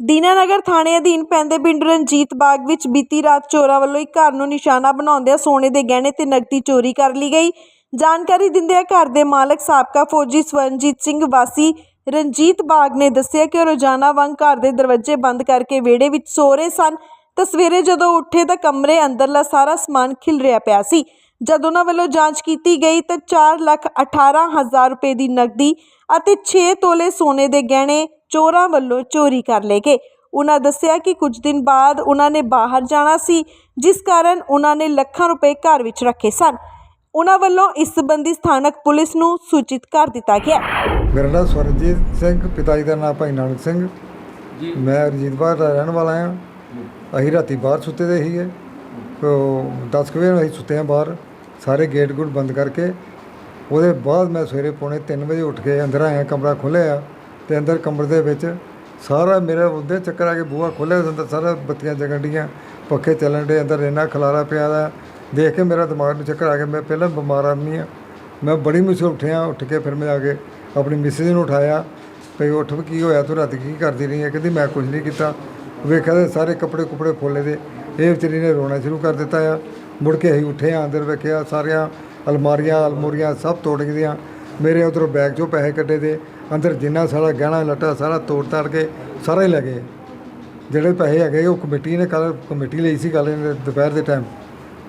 ਦੀਨਾਨਗਰ ਥਾਣੇ ਅਧੀਨ ਪੈਂਦੇ ਪਿੰਡ ਰਣਜੀਤ ਬਾਗ ਵਿੱਚ ਬੀਤੀ ਰਾਤ ਚੋਰਾਂ ਵੱਲੋਂ ਇੱਕ ਘਰ ਨੂੰ ਨਿਸ਼ਾਨਾ ਬਣਾਉਂਦਿਆਂ ਸੋਨੇ ਦੇ ਗਹਿਣੇ ਤੇ ਨਕਦੀ ਚੋਰੀ ਕਰ ਲਈ ਗਈ। ਜਾਣਕਾਰੀ ਦਿੰਦਿਆਂ ਘਰ ਦੇ ਮਾਲਕ ਸਾਬਕਾ ਫੌਜੀ ਸਵਰਨਜੀਤ ਸਿੰਘ ਵਾਸੀ ਰਣਜੀਤ ਬਾਗ ਨੇ ਦੱਸਿਆ ਕਿ ਉਹ ਰੋਜ਼ਾਨਾ ਵਾਂਗ ਘਰ ਦੇ ਦਰਵਾਜ਼ੇ ਬੰਦ ਕਰਕੇ ਵਿਹੜੇ ਵਿੱਚ ਸੋ ਰਹੇ ਸਨ। ਤਾਂ ਸਵੇਰੇ ਜਦੋਂ ਉੱਠੇ ਤਾਂ ਕਮਰੇ ਅੰਦਰਲਾ ਸਾਰਾ ਸਮਾਨ ਖਿਲ ਰਿਹਾ ਪਿਆ ਸੀ। ਜਦ ਉਹਨਾਂ ਵੱਲੋਂ ਜਾਂਚ ਕੀਤੀ ਗਈ ਤਾਂ 4 ਲੱਖ 18 ਹਜ਼ਾਰ ਰੁਪਏ ਦੀ ਨਕਦੀ ਅਤੇ 6 ਤੋਲੇ ਸੋਨੇ ਦੇ ਗਹਿਣੇ ਚੋਰਾਂ ਵੱਲੋਂ ਚੋਰੀ ਕਰ ਲਏ ਗਏ। ਉਹਨਾਂ ਦੱਸਿਆ ਕਿ ਕੁਝ ਦਿਨ ਬਾਅਦ ਉਹਨਾਂ ਨੇ ਬਾਹਰ ਜਾਣਾ ਸੀ ਜਿਸ ਕਾਰਨ ਉਹਨਾਂ ਨੇ ਲੱਖਾਂ ਰੁਪਏ ਘਰ ਵਿੱਚ ਰੱਖੇ ਸਨ। ਉਹਨਾਂ ਵੱਲੋਂ ਇਸ ਸੰਬੰਧੀ ਸਥਾਨਕ ਪੁਲਿਸ ਨੂੰ ਸੂਚਿਤ ਕਰ ਦਿੱਤਾ ਗਿਆ। ਮੇਰਾ ਨਾਮ ਸਵਰਜੀਤ ਸਿੰਘ ਪਿਤਾ ਜੀ ਦਾ ਨਾਮ ਭਾਈ ਨਾਨਕ ਸਿੰਘ। ਜੀ। ਮੈਂ ਰਜੀਤ ਬਾਗ ਦਾ ਰਹਿਣ ਵਾਲਾ ਹਾਂ। ਅਸੀਂ ਰਾਤੀ ਬਾਹਰ ਸੁੱਤੇ ਦੇ ਸੀਗੇ। ਕੋ 10 ਕੁ ਵਜੇ ਅਸੀਂ ਸੁੱਤੇ ਹਾਂ ਬਾਹਰ। ਸਾਰੇ ਗੇਟ ਗੁੱਟ ਬੰਦ ਕਰਕੇ। ਉਹਦੇ ਬਾਅਦ ਮੈਂ ਸਵੇਰੇ ਪੌਣੇ 3 ਵਜੇ ਉੱਠ ਕੇ ਅੰਦਰ ਆਇਆ ਕਮਰਾ ਖੋਲ੍ਹਿਆ। ਤੇ ਅੰਦਰ ਕਮਰੇ ਦੇ ਵਿੱਚ ਸਾਰਾ ਮੇਰਾ ਉਹਦੇ ਚੱਕਰ ਆ ਕੇ ਬੂਹਾ ਖੋਲ੍ਹਿਆ ਅੰਦਰ ਸਾਰਾ ਬੱਤੀਆਂ ਜਗਣ ਡੀਆਂ, ਪੱਖੇ ਚੱਲਣ ਡੇ, ਅੰਦਰ ਇੰਨਾ ਖਲਾਰਾ ਪਿਆ ਦਾ। ਦੇਖ ਕੇ ਮੇਰਾ ਦਿਮਾਗ ਨੂੰ ਚੱਕਰ ਆ ਗਿਆ, ਮੈਂ ਪਹਿਲਾਂ ਬਿਮਾਰ ਆਦਮੀ ਆ। ਮੈਂ ਬੜੀ ਮੁਸ਼ਕਿਲ ਉੱਠਿਆ, ਉੱਠ ਕੇ ਫਿਰ ਮੈਂ ਆ ਕੇ ਆਪਣੀ ਮਿਸਿਸ ਨੂੰ ਉਠਾਇਆ। ਭਈ ਉੱਠ ਵੀ ਕੀ ਹੋਇਆ, ਤੂੰ ਰਾਤੀ ਕੀ ਕਰਦੀ ਰਹੀ ਹੈ ਕਹਿੰਦੀ, ਮੈਂ ਕੁਝ ਨਹੀਂ ਕੀਤਾ। ਵੇਖਿਆ ਤੇ ਸਾਰੇ ਕੱਪੜੇ ਕੁਪੜੇ ਖੋਲੇ ਦੇ। ਇਹ ਵਿਚਾਰੀ ਨੇ ਰੋਣਾ ਸ਼ੁਰੂ ਕਰ ਦਿੱਤਾ ਆ। ਮੁੜ ਕੇ ਅਸੀਂ ਉੱਠੇ ਆ, ਅੰਦਰ ਵੇਖਿਆ ਸਾਰੀਆਂ ਅਲਮਾਰੀਆਂ, ਅਲਮੂਰੀਆਂ ਸਭ ਤੋੜ ਗਈਆਂ। ਮੇਰੇ ਉਧਰੋਂ ਬੈਗ 'ਚੋਂ ਪੈਸੇ ਕੱਢੇ ਦੇ ਅੰਦਰ ਜਿੰਨਾ ਸਾਰਾ ਗਹਿਣਾ ਲੱਟਾ, ਸਾਰਾ ਤੋੜ ਤਾੜ ਕੇ ਸਾਰਾ ਹੀ ਲੈ ਗਏ। ਜਿਹੜੇ ਪੈਸੇ ਹੈਗੇ ਉਹ ਕਮੇਟੀ ਨੇ ਕੱਲ ਕਮੇਟੀ ਲਈ ਸੀ ਕੱਲ ਦੁਪਹਿਰ ਦੇ ਟਾਈਮ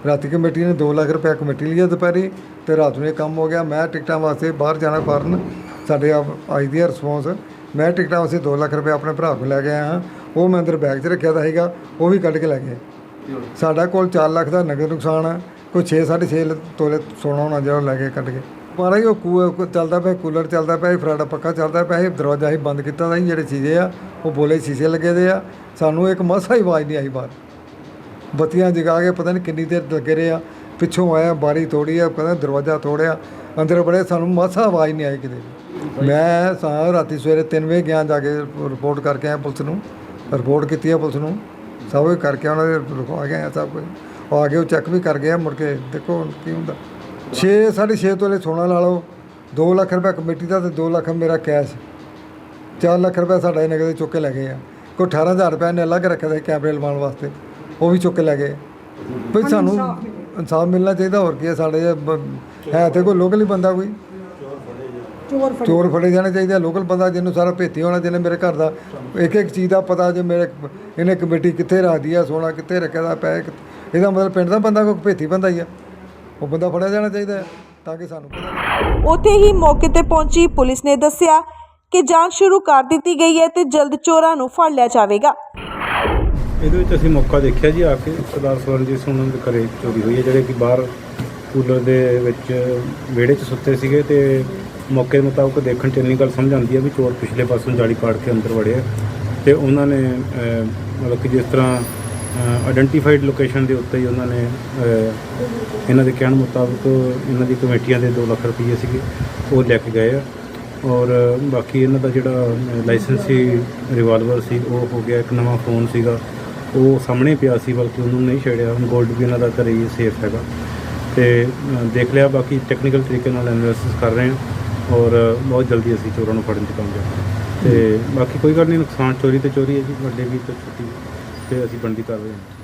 ਰਾਤੀ ਕਮੇਟੀ ਨੇ 2 ਲੱਖ ਰੁਪਏ ਕਮੇਟੀ ਲਈ ਆ ਦੁਪਹਿਰੀ ਤੇ ਰਾਤ ਨੂੰ ਇਹ ਕੰਮ ਹੋ ਗਿਆ। ਮੈਂ ਟਿਕਟਾਂ ਵਾਸਤੇ ਬਾਹਰ ਜਾਣਾ ਕਾਰਨ ਸਾਡੇ ਆਈ ਦੀ ਰਿਸਪੌਂਸ ਮੈਂ ਟਿਕਟਾਂ ਵਾਸਤੇ 2 ਲੱਖ ਰੁਪਏ ਆਪਣੇ ਭਰਾ ਕੋਲ ਲੈ ਕੇ ਆਇਆ। ਹਾਂ ਉਹ ਮੈਂ ਅੰਦਰ ਬੈਗ 'ਚ ਰੱਖਿਆ ਤਾਂ ਸੀਗਾ, ਉਹ ਵੀ ਕੱਢ ਕੇ ਲੈ ਗਏ। ਸਾਡਾ ਕੋਲ 4 ਲੱਖ ਦਾ ਨਗਦ ਨੁਕਸਾਨ ਹੈ ਕੋਈ 6 6.5 ਤੋਲੇ ਸੋਨਾ ਹੋਣਾ ਜਿਹੜਾ ਉਹ ਲੈ ਕੇ ਕੱਢ ਕੇ। ਮਹਾਰਾਜ ਉਹ ਕੂ- ਚੱਲਦਾ ਪਿਆ, ਕੂਲਰ ਚੱਲਦਾ ਪਿਆ ਫਰਾਡਾ ਪੱਕਾ ਚੱਲਦਾ ਪਿਆ, ਇਹ ਦਰਵਾਜ਼ਾ ਹੀ ਬੰਦ ਕੀਤਾ ਤਾਂ ਜਿਹੜੇ ਸ਼ੀਸ਼ੇ ਆ, ਉਹ ਬੋਲੇ ਸ਼ੀਸ਼ੇ ਲੱਗੇ ਦੇ ਆ। ਸਾਨੂੰ ਇੱਕ ਮਸਾ ਹੀ ਆਵਾਜ਼ ਨਹੀਂ ਆਈ ਬਾਹਰ। ਬੱਤੀਆਂ ਜਗਾ ਕੇ ਪਤਾ ਨਹੀਂ ਕਿੰਨੀ ਦੇਰ ਲੱਗੇ ਰਹੇ ਆ। ਪਿੱਛੋਂ ਆਇਆ, ਬਾਰੀ ਤੋੜੀ ਆ, ਕਹਿੰਦਾ ਦਰਵਾਜ਼ਾ ਤੋੜਿਆ। ਅੰਦਰ ਬੜੇ ਸਾਨੂੰ ਮਾਸਾ ਆਵਾਜ਼ ਨਹੀਂ ਆਈ ਕਿਤੇ ਮੈਂ ਸਾਂ ਰਾਤੀ ਸਵੇਰੇ 3 ਵਜੇ ਗਿਆ ਜਾ ਕੇ ਰਿਪੋਰਟ ਕਰਕੇ ਆਇਆ ਪੁਲਿਸ ਨੂੰ। ਰਿਪੋਰਟ ਕੀਤੀ ਆ ਪੁਲਿਸ ਨੂੰ। ਸਭ ਕੁਝ ਕਰਕੇ ਉਹਨਾਂ ਦੇ ਲਿਖਵਾ ਕੇ ਸਭ ਕੁਝ। ਉਹ ਆ ਕੇ ਉਹ ਚੈੱਕ ਵੀ ਕਰ ਗਿਆ ਮੁੜ ਕੇ ਦੇਖੋ ਕੀ ਹੁੰਦਾ। 6 6.5 ਤੋਲੇ ਸੋਨਾ ਲਾ ਲਓ। 2 ਲੱਖ ਰੁਪਏ ਕਮੇਟੀ ਦਾ ਤੇ 2 ਲੱਖ ਮੇਰਾ ਕੈਸ਼। 4 ਲੱਖ ਰੁਪਏ ਸਾਡਾ ਇਹ ਨਗਦ ਚੁੱਕ ਕੇ ਲੈ ਗਏ ਆ। ਕੋਈ 18000 ਰੁਪਏ ਨੇ ਅਲੱਗ ਰੱਖਿਆ ਸੀ ਕੈਮਰੇ ਲਵਾਉਣ ਵਾਸਤੇ। ਉਹ ਵੀ ਚੁੱਕ ਕੇ ਲੈ ਗਏ। ਵੀ ਸਾਨੂੰ ਇਨਸਾਫ ਮਿਲਣਾ ਚਾਹੀਦਾ ਹੋਰ ਕੀ ਹੈ ਸਾਡੇ ਹੈ ਤੇ ਕੋਈ ਲੋਕਲ ਹੀ ਬੰਦਾ ਕੋਈ? ਚੋਰ ਫੜੇ। ਜਾਣੇ ਚਾਹੀਦੇ ਆ। ਲੋਕਲ ਬੰਦਾ ਜਿਹਨੂੰ ਸਾਰਾ ਭੇਤੀ ਹੋਣਾ ਜਿਹਨੇ ਮੇਰੇ ਘਰ ਦਾ ਇੱਕ ਇੱਕ ਚੀਜ਼ ਦਾ ਪਤਾ ਜੇ ਮੇਰੇ ਇਹਨੇ ਕਮੇਟੀ ਕਿੱਥੇ ਰੱਖਦੀ ਆ ਸੋਨਾ ਕਿੱਥੇ ਰੱਖਿਆ ਦਾ ਪੈ ਇਹਦਾ ਮਤਲਬ ਪਿੰਡ ਦਾ ਬੰਦਾ ਕੋਈ ਭੇਤੀ ਬੰਦਾ ਹੀ ਆ। ਉਹ ਬੰਦਾ ਫੜਿਆ ਜਾਣਾ ਚਾਹੀਦਾ ਹੈ, ਤਾਂ ਕਿ ਸਾਨੂੰ ਪਤਾ ਉੱਥੇ ਹੀ ਮੌਕੇ ਤੇ ਪਹੁੰਚੀ ਪੁਲਿਸ ਨੇ ਦੱਸਿਆ ਕਿ ਜਾਂਚ ਸ਼ੁਰੂ ਕਰ ਦਿੱਤੀ ਗਈ ਹੈ ਤੇ ਜਲਦ ਚੋਰਾਂ ਨੂੰ ਫੜ ਲਿਆ ਜਾਵੇਗਾ। ਇਹਦੇ ਵਿੱਚ ਅਸੀਂ ਮੌਕਾ ਦੇਖਿਆ ਜੀ ਆ ਕੇ ਸਰਦਾਰ ਸਵਰਨਜੀਤ ਸਿੰਘ ਉਹਨਾਂ ਦੇ ਘਰੇ ਚੋਰੀ ਹੋਈ ਹੈ ਜਿਹੜੇ ਕਿ ਬਾਹਰ ਕੂਲਰ ਦੇ ਵਿੱਚ ਵਿਹੜੇ 'ਚ ਸੁੱਤੇ ਸੀਗੇ ਤੇ ਮੌਕੇ ਦੇ ਮੁਤਾਬਕ ਦੇਖਣ 'ਚ ਇੰਨੀ ਗੱਲ ਸਮਝ ਆਉਂਦੀ ਹੈ ਵੀ ਚੋਰ ਪਿਛਲੇ ਪਾਸੋਂ ਜਾਲੀ ਪਾੜ ਕੇ ਅੰਦਰ ਵੜਿਆ ਤੇ ਉਹਨਾਂ ਨੇ ਅਹ, ਮਤਲਬ ਕਿ ਜਿਸ ਤਰ੍ਹਾਂ ਆਇਡੈਂਟੀਫਾਈਡ ਲੋਕੇਸ਼ਨ ਦੇ ਉੱਤੇ ਹੀ ਉਹਨਾਂ ਨੇ ਇਹਨਾਂ ਦੇ ਕਹਿਣ ਮੁਤਾਬਕ ਇਹਨਾਂ ਦੀ ਕਮੇਟੀਆਂ ਦੇ 2 ਲੱਖ ਰੁਪਏ ਸੀਗੇ, ਉਹ ਲੈ ਕੇ ਗਏ ਆ। ਔਰ ਬਾਕੀ ਇਹਨਾਂ ਦਾ ਜਿਹੜਾ ਲਾਇਸੈਂਸੀ ਰਿਵਾਲਵਰ ਸੀ, ਉਹ ਹੋ ਗਿਆ ਇੱਕ ਨਵਾਂ ਫੋਨ ਸੀਗਾ। ਉਹ ਸਾਹਮਣੇ ਪਿਆ ਸੀ, ਬਲਕਿ ਉਹਨੂੰ ਨਹੀਂ ਛੇੜਿਆ। ਹੁਣ 골ਡ ਵੀ ਇਹਨਾਂ ਦਾ ਘਰੇ ਹੀ ਸੇਫ ਹੈਗਾ। ਤੇ ਦੇਖ ਲਿਆ, ਬਾਕੀ ਟੈਕਨੀਕਲ ਤਰੀਕੇ ਨਾਲ ਐਨਾਲਿਸਿਸ ਕਰ ਰਹੇ ਹਾਂ। ਔਰ ਬਹੁਤ ਜਲਦੀ ਅਸੀਂ ਚੋਰਾਂ ਨੂੰ ਫੜਨ 'ਚ ਕਾਮਯਾਬ ਹਾਂ। ਤੇ ਬਾਕੀ ਕੋਈ ਗੱਲ ਨਹੀਂ, ਨੁਕਸਾਨ ਚੋਰੀ ਤੇ ਚੋਰੀ ਹੈ ਜੀ, ਵੱਡੇ ਵੀ ਤੇ ਛੋਟੀ ਵੀ, ਤੇ ਅਸੀਂ ਬਣਦੀ ਕਰ ਰਹੇ ਹਾਂ